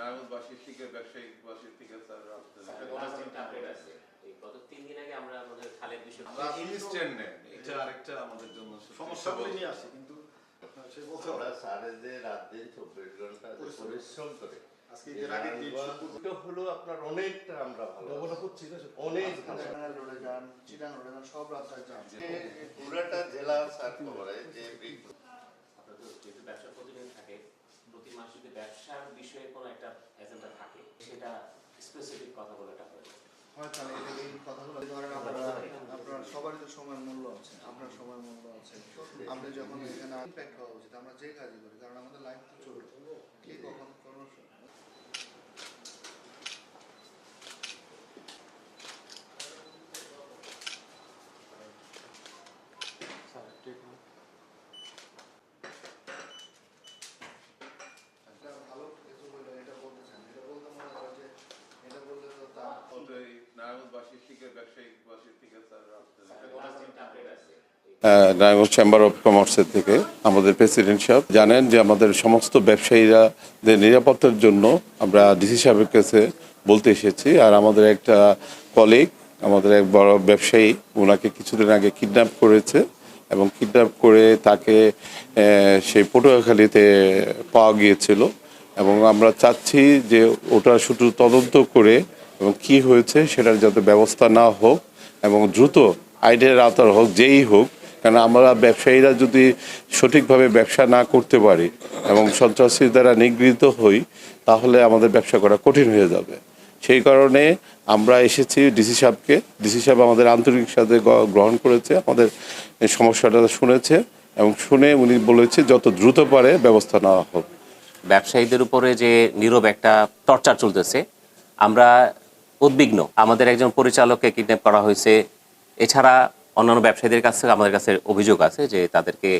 নারায়ণগঞ্জবাসীর থেকে ব্যবসায়িকবাসীর থেকে স্যার গত তিন দিন আগে আমরা আমাদের খালের বিষয় এটা আরেকটা আমাদের জন্য সমস্যাগুলি নিয়ে আসি কিন্তু সে বলতে হবে ওরা সাড়ে যে রাত দিন চব্বিশ ঘণ্টা যে পরিশ্রম করে আজকে ঈদের আগের দিন এটা হলো আপনার অনেকটা আমরা ভালো ডবল করছি না অনেক ভালো। টাঙ্গাইল রোডে যান চিটাং রোডে যান সব রাস্তায় যান যে পুরাটা জেলা সার করে যে বৃক্ষ আপনাদের যেহেতু ব্যবসা প্রতিদিন থাকে প্রতি মাস যদি ব্যবসার বিষয়ে কোনো একটা এজেন্ডা থাকে সেটা স্পেসিফিক কথা বলাটা হয় আপনার সবারই তো সময়ের মূল্য আছে আপনার সময়ের মূল্য আছে। আপনি যখন এখানে ইম্প্যাক্ট হওয়া উচিত। আমরা যে কাজই করি, কারণ আমাদের লাইফ তো চলবে কে কখন কোনো স- একটা ভালো কিছু হইল এটা বলতে চান এটা বলতে মনে হয় যে এটা বললে তো তা বলতে এই নারায়ণগঞ্জ চেম্বার অফ কমার্সের থেকে আমাদের প্রেসিডেন্ট সাহেব জানেন যে আমাদের সমস্ত ব্যবসায়ীরা নিরাপত্তার জন্য আমরা ডিসি সাহেবের কাছে বলতে এসেছি। আর আমাদের একটা কলিগ আমাদের এক বড় ব্যবসায়ী ওনাকে কিছুদিন আগে কিডন্যাপ করেছে এবং কিডন্যাপ করে তাকে সেই পটুয়াখালীতে পাওয়া গিয়েছিল। এবং আমরা চাচ্ছি যে ওটা শুধু তদন্ত করে এবং কি হয়েছে সেটার যাতে ব্যবস্থা না হোক এবং দ্রুত আইনের আওতার হোক, যেই হোক কারণ আমরা ব্যবসায়ীরা যদি সঠিকভাবে ব্যবসা না করতে পারি এবং সন্ত্রাসীর দ্বারা নিগৃহীত হই, তাহলে আমাদের ব্যবসা করা কঠিন হয়ে যাবে। সেই কারণে আমরা এসেছি ডিসি সাহেবকে। ডিসি সাহেব আমাদের আন্তরিক সাথে গ্রহণ করেছে, আমাদের সমস্যাটা শুনেছে এবং শুনে উনি বলেছে যত দ্রুত পারে ব্যবস্থা নেওয়া হোক। ব্যবসায়ীদের উপরে যে নীরব একটা টর্চার চলতেছে, আমরা উদ্বিগ্ন। আমাদের একজন পরিচালককে কিডন্যাপ করা হয়েছে। এছাড়া অন্যান্য ব্যবসায়ীদের কাছে আমাদের কাছে অভিযোগ আছে যে তাদেরকে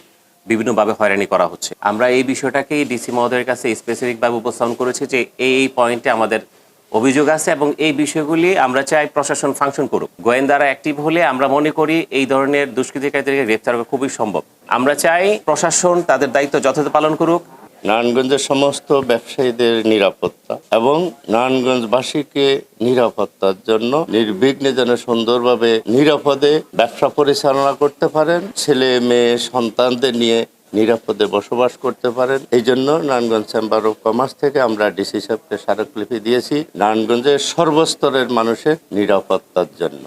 বিভিন্নভাবে হয়রানি করা হচ্ছে। আমরা এই বিষয়টাকেই ডিসি মহোদয়ের কাছে স্পেসিফিকভাবে উপস্থাপন করেছি যে এই এই পয়েন্টে আমাদের অভিযোগ আছে এবং এই বিষয়গুলি আমরা চাই প্রশাসন ফাংশন করুক। গোয়েন্দারা অ্যাক্টিভ হলে আমরা মনে করি এই ধরনের দুষ্কৃতিকারীদেরকে গ্রেফতার করা খুবই সম্ভব। আমরা চাই প্রশাসন তাদের দায়িত্ব যথাযথ পালন করুক। নারায়ণগঞ্জের সমস্ত ব্যবসায়ীদের নিরাপত্তা এবং নারায়ণগঞ্জবাসীকে নিরাপত্তার জন্য নির্বিঘ্নে যেন সুন্দরভাবে নিরাপদে ব্যবসা পরিচালনা করতে পারেন, ছেলে, মেয়ে, সন্তানদের নিয়ে নিরাপদে বসবাস করতে পারেন। এই জন্য নারায়ণগঞ্জ চেম্বার অফ কমার্স থেকে আমরা ডিসি সাহেবকে স্মারকলিপি দিয়েছি, নারায়ণগঞ্জের সর্বস্তরের মানুষের নিরাপত্তার জন্য।